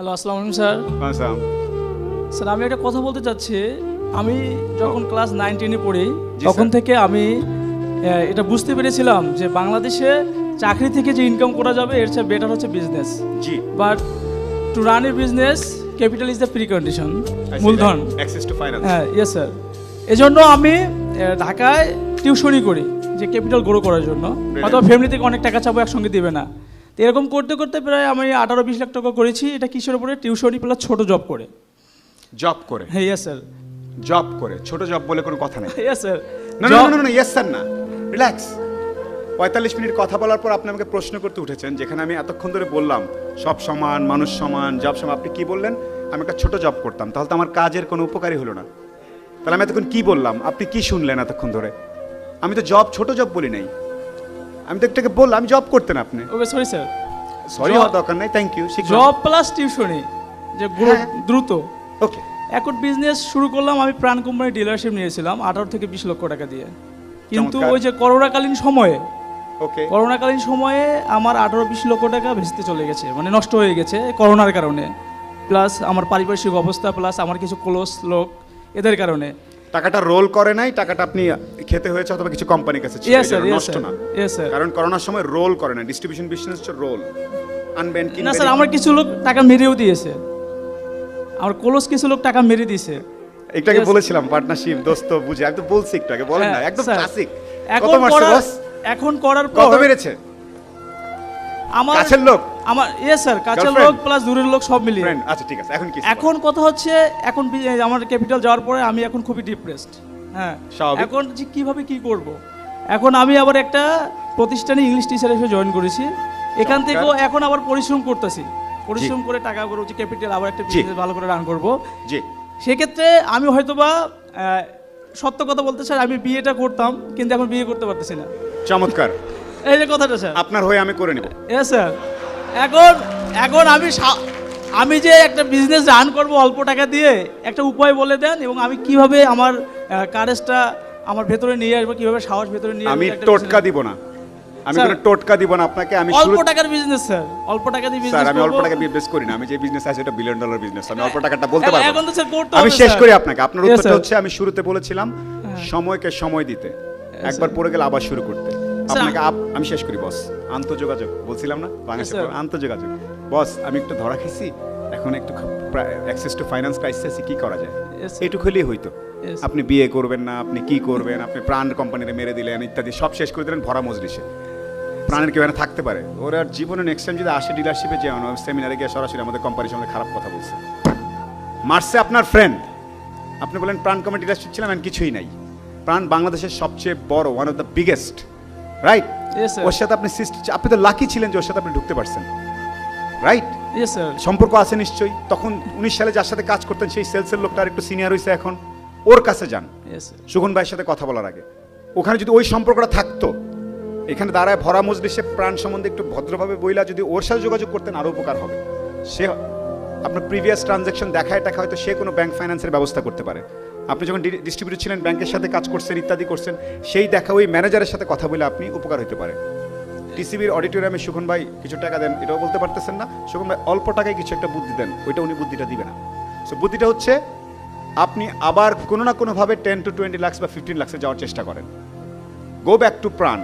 Hello আসসালামু আলাইকুম sir. Assam sir আমি একটা কথা বলতে চাচ্ছি। আমি যখন ক্লাস নাইন টেনে পড়ি তখন থেকে আমি এটা বুঝতে পেরেছিলাম যে বাংলাদেশে চাকরি থেকে যে ইনকাম করা যাবে এর চেয়ে বেটার হচ্ছে business G. But to run a business capital is the precondition মূলধন। অ্যাক্সেস টু ফাইন্যান্স হ্যাঁ ইয়েস স্যার এজন্য আমি ঢাকায় টিউশনই করি যে ক্যাপিটাল গ্রো করার জন্য। হয়তো ফ্যামিলি থেকে অনেক টাকা চাপো একসঙ্গে দেবে না। এরকম করতে করতে প্রায় আমি আঠারো বিশ লাখ টাকা করেছি। এটা কিসের উপরে? টিউশনি প্লাস ছোট জব করে। জব করে? হ্যাঁ ইয়েস স্যার জব করে? ছোট জব বলে কোনো কথা নেই? ইয়েস স্যার না না না না ইয়েস স্যার না। রিল্যাক্স পঁয়তাল্লিশ মিনিট কথা বলার পর আপনি আমাকে প্রশ্ন করতে উঠেছেন যেখানে আমি এতক্ষণ ধরে বললাম সব সমান মানুষ সমান জব সমান আপনি কি বললেন? আমি একটা ছোট জব করতাম তাহলে তো আমার কাজের কোনো উপকারই হলো না। তাহলে আমি এতক্ষণ কি বললাম? আপনি কি শুনলেন এতক্ষণ ধরে? আমি তো জব ছোট জব বলি নাই। আমি তো একটাকে বললাম আমি জব করতেন আপনি। ওকে সরি স্যার সরি হওয়ার দরকার নাই থ্যাংক ইউ জব প্লাস টিউশনি যে গ্রো হ্যাঁ। দ্রুত। ওকে এখন বিজনেস শুরু করলাম আমি প্রাণ কোম্পানি ডিলারশিপ নিয়েছিলাম আঠারো থেকে বিশ লক্ষ টাকা দিয়ে। কিন্তু ওই যে করোনাকালীন সময়ে ওকে করোনাকালীন সময়ে আমার আঠারো বিশ লক্ষ টাকা ভেস্তে চলে গেছে মানে নষ্ট হয়ে গেছে করোনার কারণে। প্লাস আমার পারিপার্শ্বিক অবস্থা প্লাস আমার কিছু ক্লোজ লোক এদের কারণে। টাকাটা রোল করে নাই টাকাটা আপনি খেতে হয়েছে অথবা কিছু কোম্পানির কাছে নষ্ট না। কারণ করোনার সময় রোল করে না ডিস্ট্রিবিউশন বিজনেস হচ্ছে রোল আনবেন না স্যার আমার কিছু লোক টাকা মেরেও দিয়েছে। আমার ক্লোজ কিছু লোক টাকা মেরে দিয়েছে। একটাকে বলেছিলাম পার্টনারশিপ দোস্ত বুঝে আমি তো বলছি একটু আগে বলেন না হ্যাঁ, একদম ক্লাসিক কত এখন মারছে করার বস এখন করার পর কত মেরেছে? আমার কাছের লোক? আমার ইয়েস স্যার কাছের লোক প্লাস দূরের লোক সব মিলিয়ে। আচ্ছা ঠিক আছে এখন কি এখন কথা হচ্ছে এখন আমার ক্যাপিটাল যাওয়ার পরে আমি এখন খুবই ডিপ্রেসড হ্যাঁ। এখন যে কীভাবে কি করব? এখন আমি আবার একটা প্রতিষ্ঠানে ইংলিশ টিচার হিসেবে জয়েন করেছি। এখান থেকেও এখন আবার পরিশ্রম করতেছি। পরিশ্রম করে টাকা করে হচ্ছে ক্যাপিটাল আবার একটা। বিজনেস ভালো করে রান করব। জি। সেক্ষেত্রে আমি হয়তোবা সত্য কথা বলতে স্যার আমি বিয়েটা করতাম কিন্তু এখন বিয়ে করতে পারতেছি না। চমৎকার। এই যে কথাটা স্যার। আপনার হয়ে আমি করে নিব। এ স্যার এখন এখন আমি আমি যে একটা বিজনেস রান করব অল্প টাকা দিয়ে একটা উপায় বলে দেন এবং আমি কীভাবে আমার কারেজটা আমার ভেতরে নিয়ে আসব কীভাবে সাহস ভেতরে নিয়ে আমি টোটকা দিব না। আমি কোনো টোটকা দিব না আপনাকে আমি অল্প টাকার বিজনেস স্যার অল্প টাকা দিয়ে বিজনেস স্যার আমি অল্প টাকা বিজনেস করি না। আমি যে বিজনেস আছে এটা বিলিয়ন ডলার বিজনেস আমি অল্প টাকাটা বলতে পারব এখন তো স্যার করতে আমি শেষ করি আপনাকে। আপনার উত্তরটা হচ্ছে আমি শুরুতে বলেছিলাম সময়কে সময় দিতে। একবার পড়ে গেলে আবার শুরু করতে। আপনাকে আপ- আমি শেষ করি বস আন্তঃযোগাযোগ বলছিলাম না? বাংলাদেশে. আন্তঃযোগাযোগ। বস আমি একটু ধরা খেয়েছি এখন একটু অ্যাক্সেস টু ফাইন্যান্স ক্রাইসিস আছে কি করা যায়. এইটুকু হলেই হইতো। আপনি বিয়ে করবেন না আপনি কি করবেন আপনি প্রাণ কোম্পানিতে মেরে দিলেন ইত্যাদি সব শেষ করে দিলেন ভরা মজলিসে। প্রাণের কেউ থাকতে পারে। ওর আর জীবনে নেক্সট টাইম যদি আসে ডিলারশিপে যে সেমিনারে গিয়ে সরাসরি আমাদের কোম্পানির সঙ্গে খারাপ কথা বলছে। মার্সে আপনার ফ্রেন্ড আপনি বলেন প্রাণ কোম্পানি ডিলারশিপ ছিলাম কিছুই নাই। প্রাণ বাংলাদেশের সবচেয়ে বড় one of the biggest right ওর সাথে আপনি আপনি তো লাকি ছিলেন যে ওর সাথে আপনি ঢুকতে পারছেন। রাইট সম্পর্ক আছে নিশ্চয়ই। তখন উনিশ সালে যার সাথে কাজ করতেন সেই সেলসের লোকটা আর একটু সিনিয়র হয়েছে এখন। ওর কাছে যান। সুগন ভাইয়ের সাথে কথা বলার আগে। ওখানে যদি ওই সম্পর্কটা থাকতো এখানে দাঁড়ায় ভরা মজলিসে প্রাণ সম্বন্ধে একটু ভদ্রভাবে বইলা যদি ওর সাথে যোগাযোগ করতেন আরও উপকার হবে। সে আপনার প্রিভিয়াস ট্রানজ্যাকশন দেখায় টাকা হয়তো সে কোনো ব্যাংক ফাইন্যান্সের ব্যবস্থা করতে পারে। আপনি যখন ডিস্ট্রিবিউটর ছিলেন ব্যাংকের সাথে কাজ করছেন, ইত্যাদি করছেন, সেই দেখা ওই ম্যানেজারের সাথে কথা বলে আপনি উপকার হতে পারে। টিসিবির অডিটোরিয়ামে সুখন ভাই কিছু টাকা দেন, এটাও বলতে পারতেছেন না। সুখন ভাই অল্প টাকায় কিছু একটা বুদ্ধি দেন, ওইটা উনি বুদ্ধিটা দিবে না। সো বুদ্ধিটা হচ্ছে, আপনি আবার কোনো না কোনোভাবে টেন টু টোয়েন্টি লাক্স বা ফিফটিন লাক্সে যাওয়ার চেষ্টা করেন। গো ব্যাক টু প্রাণ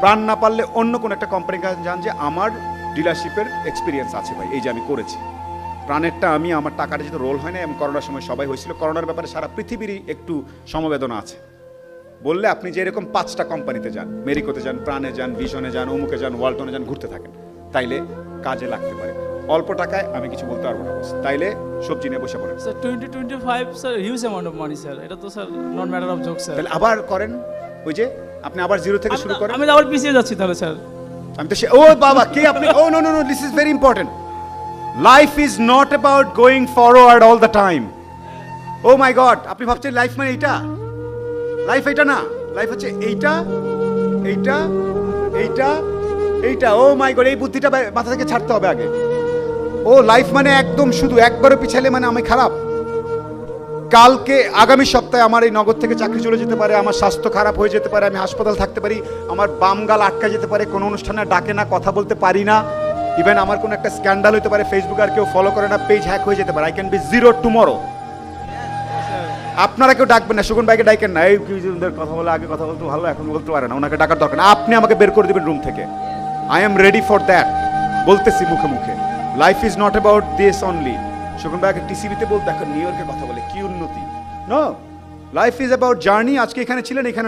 প্রাণ না পারলে অন্য কোনো একটা কোম্পানির কাছে যান যে আমার ডিলারশিপের এক্সপিরিয়েন্স আছে ভাই, এই যে আমি করেছি। প্রাণেরটা আমি আমার টাকাটা যেহেতু রোল হয় না এবং করোনার সময় সবাই হয়েছিল। করোনার ব্যাপারে সারা পৃথিবীরই একটু সমবেদনা আছে। বললে আপনি যে এরকম পাঁচটা কোম্পানিতে যান মেরিকোতে যান প্রাণে যান ভিশনে যান অমুকে যান ওয়ালটনে যান ঘুরতে থাকেন তাইলে কাজে লাগতে পারে। অল্প টাকায় আমি কিছু বলতে পারব না তাইলে সবজি নিয়ে বসে পড়েন। Sir twenty twenty five sir huge amount of money sir এটা তো sir not matter of joke sir তাহলে আবার করেন ওই যে আপনি আবার জিরো থেকে শুরু করেন। আমি আবার পিছিয়ে যাচ্ছি তাহলে স্যার আমি তো সে ও বাবা কে আপনি? ও no no no this is very important life is not about going forward all the time oh my god আপনি ভাবছেন লাইফ মানে এইটা? লাইফ এটা না লাইফ হচ্ছে এইটা এইটা এইটা এইটা। ও মাই গড এই বুদ্ধিটা মাথা থেকে ছাড়তে হবে আগে। ও লাইফ মানে একদম শুধু একবারও পিছালে মানে আমি খারাপ। কালকে, আগামী সপ্তাহে আমার এই নগদ থেকে চাকরি চলে যেতে পারে, আমার স্বাস্থ্য খারাপ হয়ে যেতে পারে, আমি হাসপাতাল থাকতে পারি, আমার বাম গাল আটকা যেতে পারে, কোনো অনুষ্ঠানে ডাকে না, কথা বলতে পারি না। ইভেন আমার কোনো একটা স্ক্যান্ডাল হতে পারে ফেসবুক আর কেউ ফলো করে না পেজ হ্যাক হয়ে যেতে পারে। I can be zero tomorrow আপনারা কেউ ডাকবেন না, সুগুন ভাইকে ডাকেন না। এই কথা বলে আগে কথা বলতে ভালো, এখন বলতে পারে না, ওনাকে ডাকার দরকার না। আপনি আমাকে বের করে দিবেন রুম থেকে। I am ready for that বলতেছি মুখে মুখে। Life is not about this only Sugun ভাইকে টিসিবিতে বলতে এখন নিউ ইয়র্কের কথা বলে, কি উন্নতি। No life is about journey আজকে এখানে ছিলেন, এখানে